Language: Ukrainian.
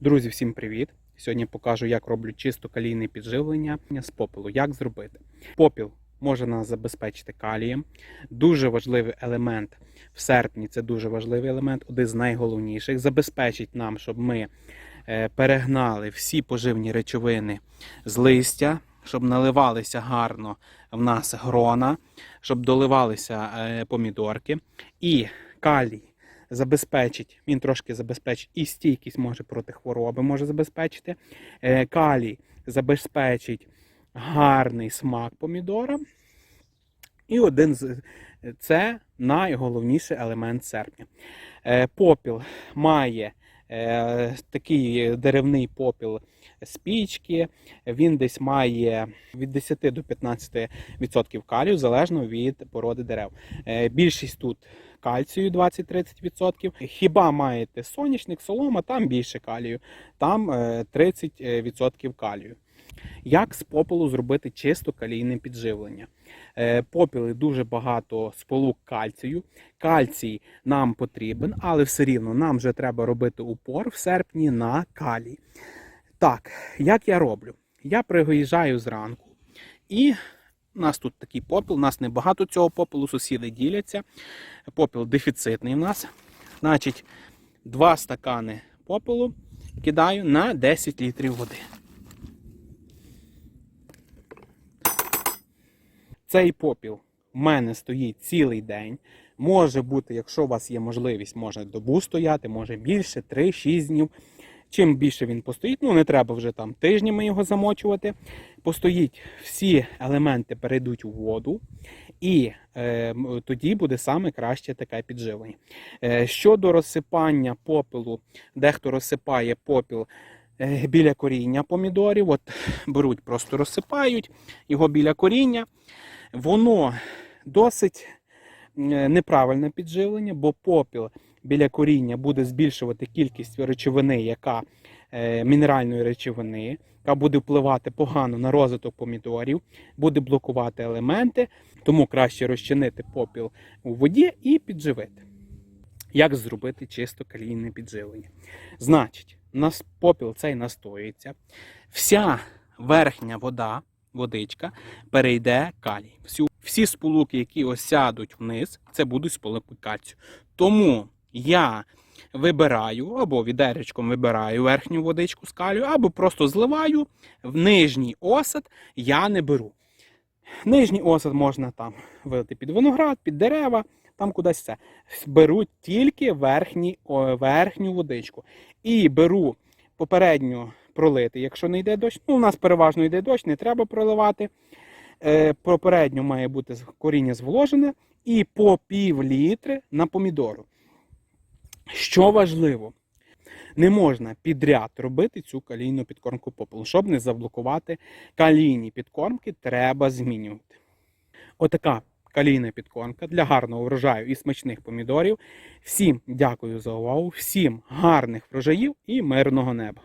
Друзі, всім привіт! Сьогодні покажу, як роблю чисто калійне підживлення з попелу. Як зробити? Попіл може нас забезпечити калієм. Дуже важливий елемент в серпні. Це дуже важливий елемент, один з найголовніших. Забезпечить нам, щоб ми е, перегнали всі поживні речовини з листя, щоб наливалися гарно в нас грона, щоб доливалися е, помідорки. І калій забезпечить, він трошки забезпечить і стійкість може проти хвороби може забезпечити. Е, Калій забезпечить гарний смак помідора. І один з це найголовніший елемент серпня. Е, Попіл має такий деревний попіл спічки. Він десь має від 10 до 15% калію, залежно від породи дерев. Е, Більшість тут кальцію 20-30%. Хіба маєте соняшник, солома, там більше калію, там е, 30% калію. Як з попелу зробити чисто калійне підживлення? Е, Попіли дуже багато сполук кальцію. Кальцій нам потрібен, але все рівно нам вже треба робити упор в серпні на калій. Так, як я роблю? Я приїжджаю зранку і у нас тут такий попіл, у нас небагато цього попелу, сусіди діляться. Попіл дефіцитний у нас. Значить, 2 стакани попелу кидаю на 10 літрів води. Цей попіл в мене стоїть цілий день. Може бути, якщо у вас є можливість, може добу стояти, може більше, 3-6 днів. Чим більше він постоїть, ну не треба вже там тижнями його замочувати. Постоїть, всі елементи перейдуть у воду, і е, тоді буде саме краще таке підживлення. Е, щодо розсипання попелу, дехто розсипає попіл е, біля коріння помідорів. От беруть, просто розсипають його біля коріння. Воно досить е, неправильне підживлення, бо попіл біля коріння буде збільшувати кількість речовини, яка е, мінеральної речовини, яка буде впливати погано на розвиток помідорів, буде блокувати елементи, тому краще розчинити попіл у воді і підживити. Як зробити чисто калійне підживлення? Значить, нас попіл цей настоюється, вся верхня вода, водичка, перейде калій. Всю, всі сполуки, які осядуть вниз, це будуть сполуки кальцію. Тому я вибираю або відеречком вибираю верхню водичку з калію, або просто зливаю в нижній осад я не беру. Нижній осад можна там вилити під виноград, під дерева, там кудись це. Беру тільки верхній, о, верхню водичку. І беру попередньо пролити, якщо не йде дощ. Ну, у нас переважно йде дощ, не треба проливати. Е, попередньо має бути коріння зволожене і по пів літри на помідору. Що важливо, не можна підряд робити цю калійну підкормку попелу. Щоб не заблокувати калійні підкормки, треба змінювати. Отака калійна підкормка для гарного врожаю і смачних помідорів. Всім дякую за увагу, всім гарних врожаїв і мирного неба.